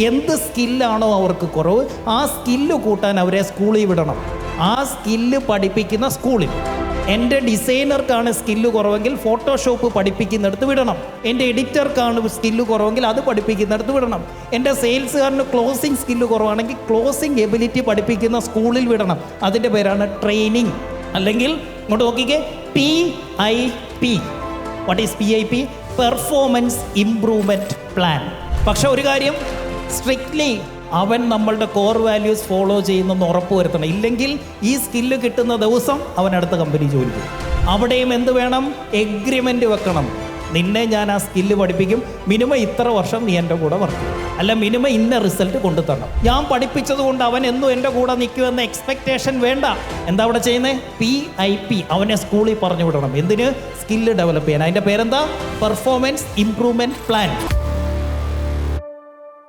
എന്ത് സ്കില്ലാണോ അവർക്ക് കുറവ് ആ സ്കില്ല് കൂട്ടാൻ അവരെ സ്കൂളിൽ വിടണം. ആ സ്കില്ല് പഠിപ്പിക്കുന്ന സ്കൂളിൽ. എന്റെ ഡിസൈനർക്കാണ് സ്കില്ല് കുറവെങ്കിൽ ഫോട്ടോഷോപ്പ് പഠിപ്പിക്കുന്നിടത്ത് വിടണം. എന്റെ എഡിറ്റർക്കാണ് സ്കില്ല് കുറവെങ്കിൽ അത് പഠിപ്പിക്കുന്നിടത്ത് വിടണം. എന്റെ സെയിൽസുകാരന് ക്ലോസിംഗ് സ്കില്ല് കുറവാണെങ്കിൽ ക്ലോസിംഗ് എബിലിറ്റി പഠിപ്പിക്കുന്ന സ്കൂളിൽ വിടണം. അതിന്റെ പേരാണ് ട്രെയിനിങ്. അല്ലെങ്കിൽ ഇങ്ങോട്ട് നോക്കിക്കേ P I P what is P I P performance improvement plan പക്ഷേ ഒരു കാര്യം സ്ട്രിക്ട്ലി അവൻ നമ്മളുടെ കോർ വാല്യൂസ് ഫോളോ ചെയ്യുന്നെന്ന് ഉറപ്പ് വരുത്തണം. ഇല്ലെങ്കിൽ ഈ സ്കില്ല് കിട്ടുന്ന ദിവസം അവൻ അടുത്ത കമ്പനി ജോലി ചെയ്യും. അവിടെയും എന്ത് വേണം? എഗ്രിമെന്റ് വെക്കണം. നിന്നെ ഞാൻ ആ സ്കില്ല് പഠിപ്പിക്കും. മിനിമം ഇത്ര വർഷം നീ എന്റെ കൂടെ വർക്ക് അല്ല മിനിമം ഇന്ന റിസൾട്ട് കൊണ്ടു തരണം ഞാൻ പഠിപ്പിച്ചത് കൊണ്ട് അവൻ എന്നും എന്റെ കൂടെ നിൽക്കുമെന്ന എക്സ്പെക്റ്റേഷൻ വേണ്ട. എന്താ അവിടെ ചെയ്യുന്നത് പി ഐ പി അവനെ സ്കൂളിൽ പറഞ്ഞു വിടണം. എന്തിന്? സ്കില്ല് ഡെവലപ്പ് ചെയ്യാൻ. അതിന്റെ പേരെന്താ? Performance improvement plan